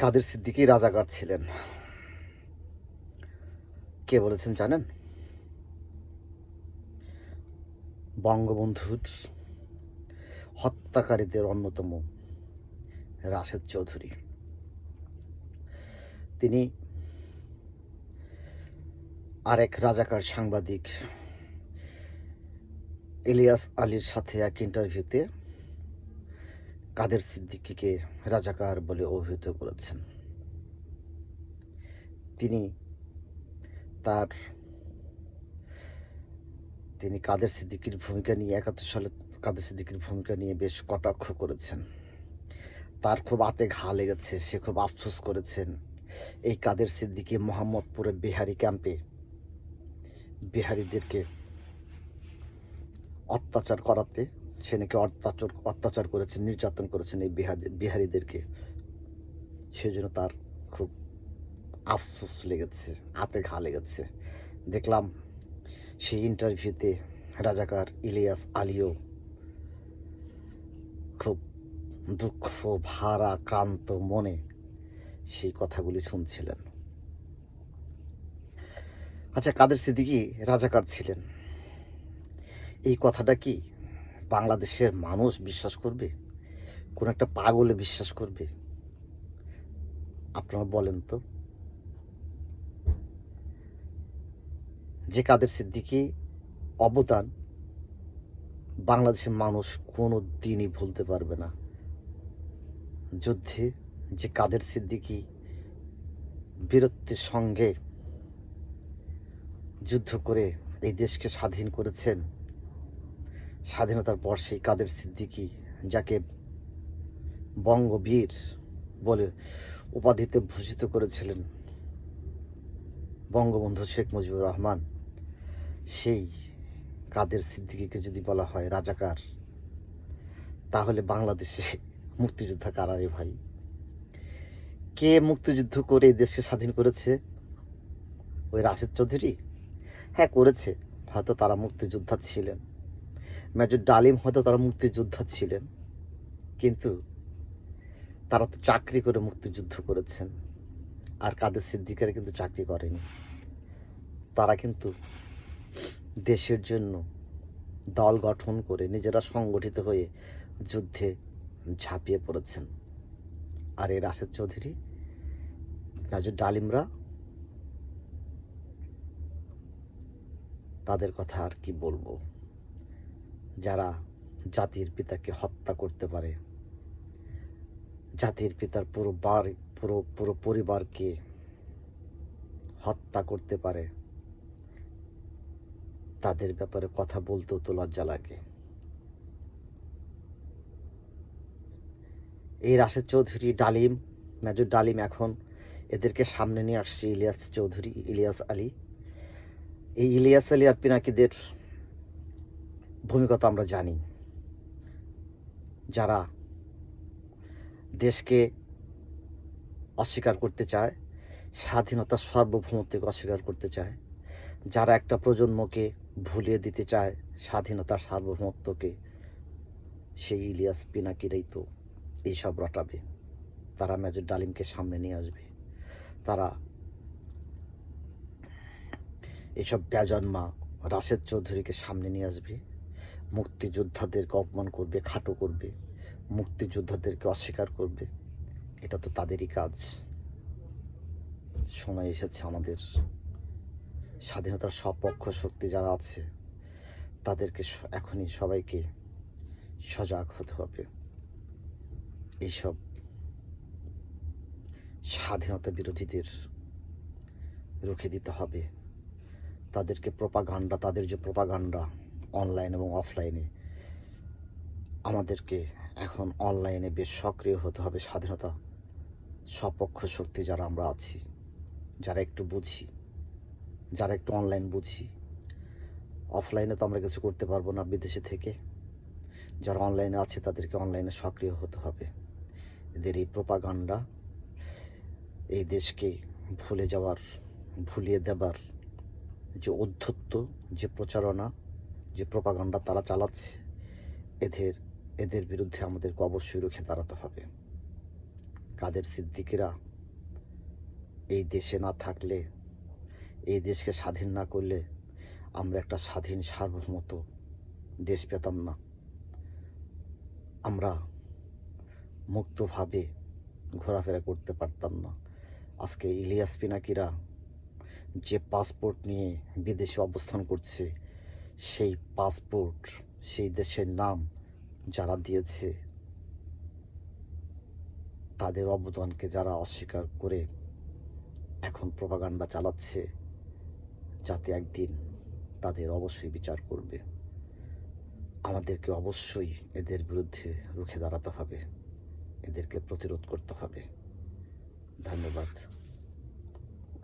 কাদের সিদ্দিকী রাজাকার ছিলেন? কে বলেছেন জানেন? বঙ্গবন্ধুর হত্যাকারীদের অন্যতম রাশেদ চৌধুরী। তিনি আরেক রাজাকার সাংবাদিক ইলিয়াস আলীর সাথে এক ইন্টারভিউতে কাদের সিদ্দিকীকে রাজাকার বলে অভিহিত করেছেন? তিনি তার, তিনি কাদের সিদ্দিকীর ভূমিকা নিয়ে একাত্তর সালে কাদের সিদ্দিকীর ভূমিকা নিয়ে বেশ কটাক্ষ করেছেন? তার খুব আতে ঘা লেগেছে, সে খুব আফসোস করেছেন। এই কাদের সিদ্দিকী মোহাম্মদপুরের বিহারি ক্যাম্পে বিহারিদেরকে অত্যাচার করাতে সে নাকি অত্যাচার অত্যাচার করেছেন নির্যাতন করেছেন এই বিহারি বিহারিদেরকে। সেজন্য তার খুব আফসোস লেগেছে, হাতে ঘা লেগেছে। দেখলাম সেই ইন্টারভিউতে রাজাকার ইলিয়াস আলীও খুব দুঃখ, ভারাক্রান্ত মনে সেই কথাগুলি শুনছিলেন। আচ্ছা কাদের সিদ্দিকি রাজাকার ছিলেন? এই কথাটা কি বাংলাদেশের মানুষ বিশ্বাস করবে? কোন একটা পাগলে বিশ্বাস করবে? আপনারা বলেন তো। যে কাদের সিদ্দিকি অবদান বাংলাদেশের মানুষ কোনো দিনই ভুলতে পারবে না। যুদ্ধে যে কাদের সিদ্দিকি বীরত্বের সঙ্গে যুদ্ধ করে এই দেশকে স্বাধীন করেছেন স্বাধীনতার পর সেই কাদের সিদ্দিকি, যাকে বঙ্গবীর বলে উপাধিতে ভূষিত করেছিলেন বঙ্গবন্ধু শেখ মুজিবুর রহমান, সেই কাদের সিদ্দিকিকে যদি বলা হয় রাজাকার, তাহলে বাংলাদেশে মুক্তিযোদ্ধা কারারে ভাই? কে মুক্তিযুদ্ধ করে দেশকে স্বাধীন করেছে? ওই রাশেদ চৌধুরী? হ্যাঁ করেছে। হয়তো তারা মুক্তিযোদ্ধা ছিলেন। মেজর ডালিম হয়তো তারা মুক্তিযোদ্ধা ছিলেন, কিন্তু তারা তো চাকরি করে মুক্তিযুদ্ধ করেছেন। আর কাদের সিদ্দিকারা কিন্তু চাকরি করেনি। তারা কিন্তু দেশের জন্য দল গঠন করে নিজেরা সংগঠিত হয়ে যুদ্ধে ঝাঁপিয়ে পড়েছেন। আর এই রাশেদ চৌধুরী, মেজর ডালিমরা, তাদের কথা আর কি বলব? যারা জাতির পিতাকে হত্যা করতে পারে, জাতির পিতার পুরো বার, পুরো পুরো পরিবারকে হত্যা করতে পারে, তাদের ব্যাপারে কথা বলতেও তো লজ্জা লাগে। এই রাশেদ চৌধুরী, ডালিম, মেজর ডালিম এখন এদেরকে সামনে নিয়ে আসছে ইলিয়াস চৌধুরী, ইলিয়াস আলী। এই ইলিয়াস আলী আর পিনাকিদের ভূমিকা তো আমরা জানি। যারা দেশকে অস্বীকার করতে চায় স্বাধীনতার সার্বভৌমত্বকে অস্বীকার করতে চায়, যারা একটা প্রজন্মকে ভুলিয়ে দিতে চায় স্বাধীনতার সার্বভৌমত্বকে, সেই ইলিয়াস পিনাকিরাই তো এইসব রটাবে। তারা মেজর ডালিমকে সামনে নিয়ে আসবে। তারা এইসব বেজন্মা রাশেদ চৌধুরীকে সামনে নিয়ে আসবে। মুক্তিযোদ্ধাদেরকে অপমান করবে, খাটো করবে, মুক্তিযোদ্ধাদেরকে অস্বীকার করবে, এটা তো তাদেরই কাজ। সময় এসেছে আমাদের স্বাধীনতার সপক্ষ শক্তি যারা আছে, তাদেরকে এখনই সবাইকে সজাগ হতে হবে। এইসব স্বাধীনতা বিরোধীদের রুখে দিতে হবে। তাদেরকে প্রোপাগান্ডা তাদের যে প্রোপাগান্ডা অনলাইন এবং অফলাইনে আমাদেরকে এখন অনলাইনে বেশ সক্রিয় হতে হবে স্বাধীনতা সপক্ষ শক্তি যারা আমরা আছি, যারা একটু বুঝি, যারা একটু অনলাইন বুঝি। অফলাইনে তো আমরা কিছু করতে পারব না বিদেশে থেকে। যারা অনলাইনে আছে তাদেরকে অনলাইনে সক্রিয় হতে হবে। এদের এই প্রোপাগান্ডা এই দেশকে ভুলে যাওয়ার, ভুলিয়ে দেবার যে অধ্যত্ব যে প্রচারণা যে প্রপাগান্ডা তারা চালাচ্ছে, এদের এদের বিরুদ্ধে আমাদেরকে অবশ্যই রুখে দাঁড়াতে হবে। কাদের সিদ্দিকিরা এই দেশে না থাকলে, এই দেশকে স্বাধীন না করলে আমরা একটা স্বাধীন, সার্বভৌমত্ব দেশ পেতাম না। আমরা মুক্তভাবে ঘোরাফেরা করতে পারতাম না। আজকে ইলিয়াস পিনাকিরা যে পাসপোর্ট নিয়ে বিদেশে অবস্থান করছে সেই পাসপোর্ট, সেই দেশের নাম যারা দিয়েছে, তাদের অবদানকে যারা অস্বীকার করে এখন প্রপাগান্ডা চালাচ্ছে, যাতে একদিন তাদের অবশ্যই বিচার করবে। আমাদেরকে অবশ্যই এদের বিরুদ্ধে রুখে দাঁড়াতে হবে, এদেরকে প্রতিরোধ করতে হবে। ধন্যবাদ।